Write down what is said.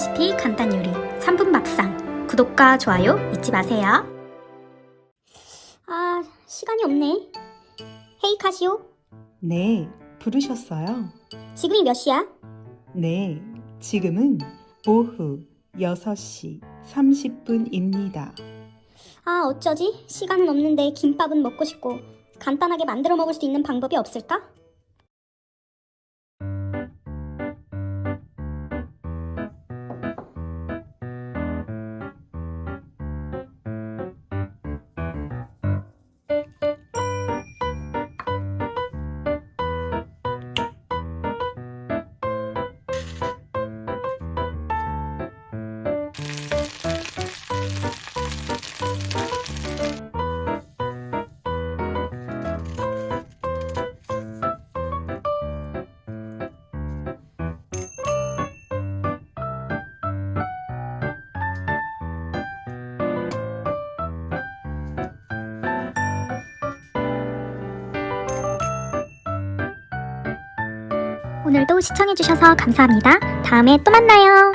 레시피 간단 요리 3분 밥상 구독과 좋아요 잊지 마세요. 아, 시간이 없네. 헤이 카시오, 네, 부르셨어요? 지금이 몇 시야? 네, 지금은 오후 6시 30분입니다. 아, 어쩌지? 시간은 없는데 김밥은 먹고 싶고 간단하게 만들어 먹을 수 있는 방법이 없을까? 오늘도 시청해주셔서 감사합니다. 다음에 또 만나요.